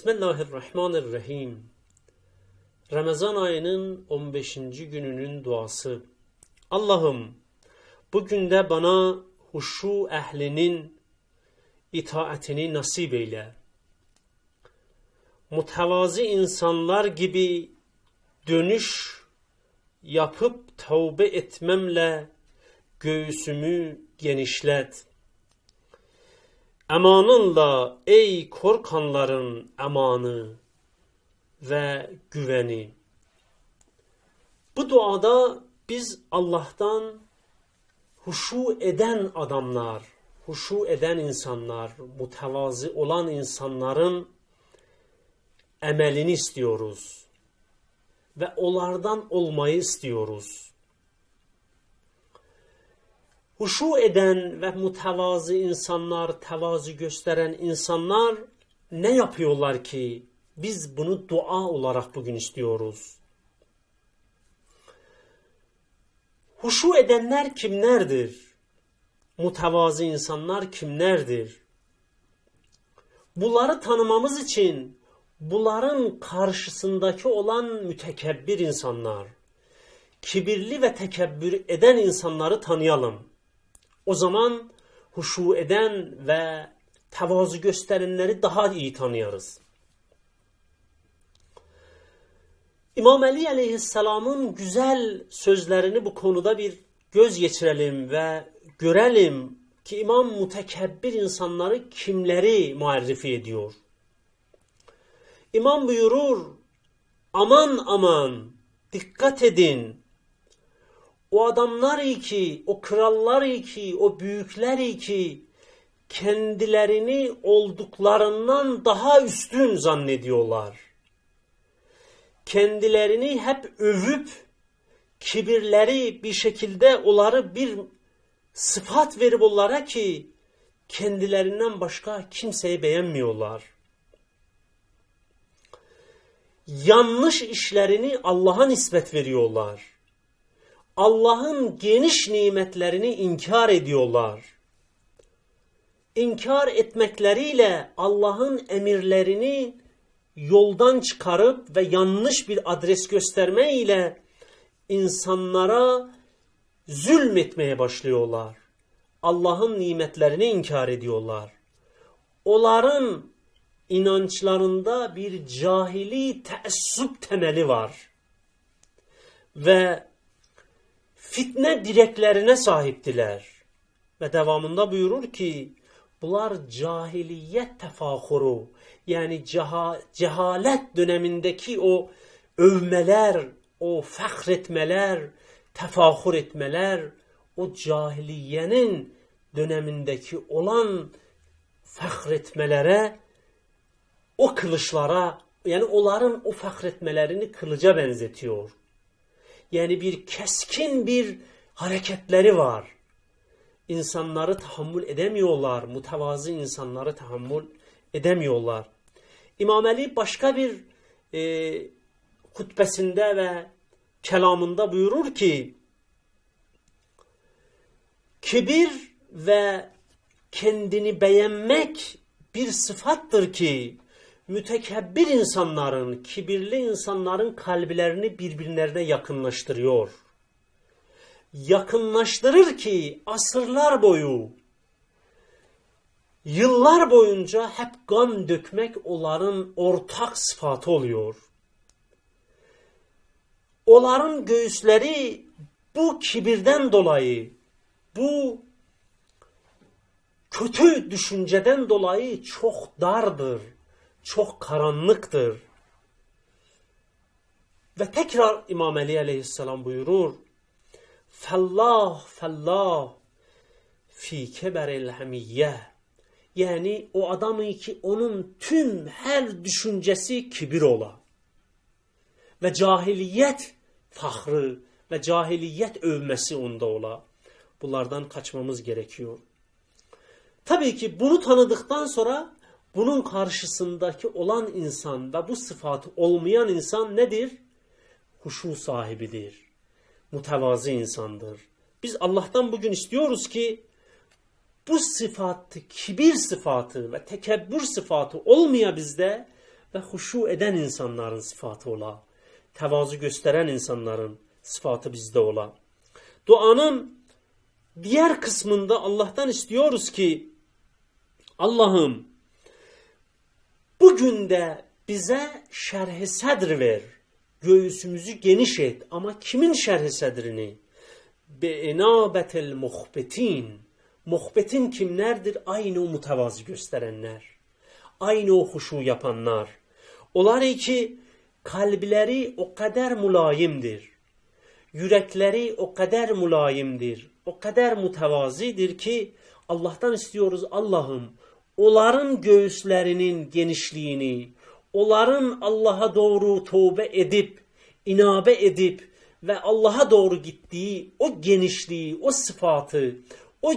Bismillahirrahmanirrahim. Ramazan ayının 15. gününün duası. Allah'ım bugün de bana huşu ehlinin itaatini nasip eyle. Mutavazi insanlar gibi dönüş yapıp tövbe etmemle göğsümü genişlet. Emanınla ey korkanların emanı ve güveni. Bu duada biz Allah'tan huşu eden adamlar, huşu eden insanlar, mutevazi olan insanların emelini istiyoruz. Ve onlardan olmayı istiyoruz. Huşu eden ve mütevazı insanlar, tevazu gösteren insanlar ne yapıyorlar ki biz bunu dua olarak bugün istiyoruz. Huşu edenler kimlerdir? Mutevazı insanlar kimlerdir? Bunları tanımamız için bunların karşısındaki olan mütekebbir insanlar, kibirli ve tekebbür eden insanları tanıyalım. O zaman huşu eden ve tevazu gösterenleri daha iyi tanıyarız. İmam Ali Aleyhisselam'ın güzel sözlerini bu konuda bir göz geçirelim ve görelim ki İmam mutekebbir insanları kimleri muarrifi ediyor. İmam buyurur, aman aman dikkat edin o adamlar ki, o krallar ki, o büyükler ki kendilerini olduklarından daha üstün zannediyorlar. Kendilerini hep övüp kibirleri bir şekilde onları bir sıfat verip onlara ki kendilerinden başka kimseyi beğenmiyorlar. Yanlış işlerini Allah'a nispet veriyorlar. Allah'ın geniş nimetlerini inkar ediyorlar. İnkar etmekleriyle Allah'ın emirlerini yoldan çıkarıp ve yanlış bir adres gösterme ile insanlara zulmetmeye başlıyorlar. Allah'ın nimetlerini inkar ediyorlar. Onların inançlarında bir cahili teessüp temeli var. Ve fitne direklerine sahiptiler. Ve devamında buyurur ki bunlar cahiliyet tefahuru yani ceha, cehalet dönemindeki o övmeler, o fahretmeler, tefahur etmeler, o cahiliyenin dönemindeki olan fahretmelere, o kılıçlara, yani onların o fahretmelerini kılıca benzetiyor. Yani bir keskin bir hareketleri var. İnsanları tahammül edemiyorlar. Mutevazı insanları tahammül edemiyorlar. İmam Ali başka bir e, hutbesinde ve kelamında buyurur ki kibir ve kendini beğenmek bir sıfattır ki mütekebbir insanların, kibirli insanların kalbilerini birbirlerine yakınlaştırıyor. Yakınlaştırır ki asırlar boyu, yıllar boyunca hep kan dökmek onların ortak sıfatı oluyor. Onların göğüsleri bu kibirden dolayı, bu kötü düşünceden dolayı çok dardır çok karanlıktır. Ve tekrar İmam Ali aleyhisselam buyurur. Fellah fellah fi keberel hamiyye. Yani o adamı ki onun tüm her düşüncesi kibir ola. Ve cahiliyet fahrı ve cahiliyet övmesi onda ola. Bunlardan kaçmamız gerekiyor. Tabii ki bunu tanıdıktan sonra bunun karşısındaki olan insan ve bu sıfatı olmayan insan nedir? Huşu sahibidir. Mutevazı insandır. Biz Allah'tan bugün istiyoruz ki bu sıfatı, kibir sıfatı ve tekebbür sıfatı olmaya bizde ve huşu eden insanların sıfatı ola. Tevazu gösteren insanların sıfatı bizde ola. Duanın diğer kısmında Allah'tan istiyoruz ki Allah'ım bugün de bize şerh-i sedr ver. Göğsümüzü geniş et. Ama kimin şerh-i sedrini? Be'inabetel muhbetin. Muhbetin kimlerdir? Aynı o mutavazi gösterenler. Aynı o huşu yapanlar. Onlar ki kalpleri o kadar mulayimdir. Yürekleri o kadar mulayimdir. O kadar mütevazidir ki Allah'tan istiyoruz Allah'ım onların göğüslerinin genişliğini, onların Allah'a doğru tövbe edip, inabe edip ve Allah'a doğru gittiği o genişliği, o sıfatı, o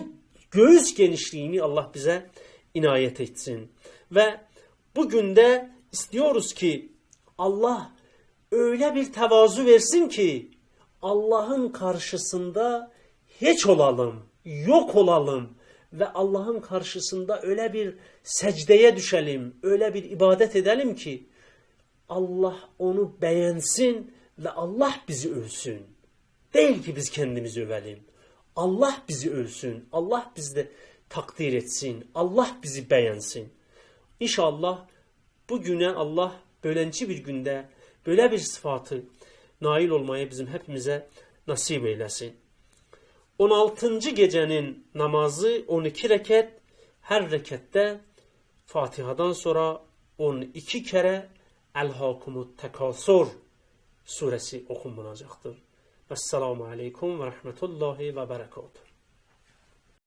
göğüs genişliğini Allah bize inayet etsin. Ve bugün de istiyoruz ki Allah öyle bir tevazu versin ki Allah'ın karşısında hiç olalım, yok olalım ve Allah'ın karşısında öyle bir secdeye düşelim, öyle bir ibadet edelim ki Allah onu beğensin ve Allah bizi övsün. Değil ki biz kendimizi övelim. Allah bizi övsün. Allah bizi takdir etsin. Allah bizi beğensin. İnşallah bugüne Allah böylenci bir günde böyle bir sıfatı nail olmayı bizim hepimize nasip eylesin. 16. gecenin namazı 12 reket. Her rekette Fatiha'dan sonra 12 kere El-Hakumut Tekasur suresi okunmayacaktır. Vesselamu Aleyküm ve Rahmetullahi ve Berekatuhu.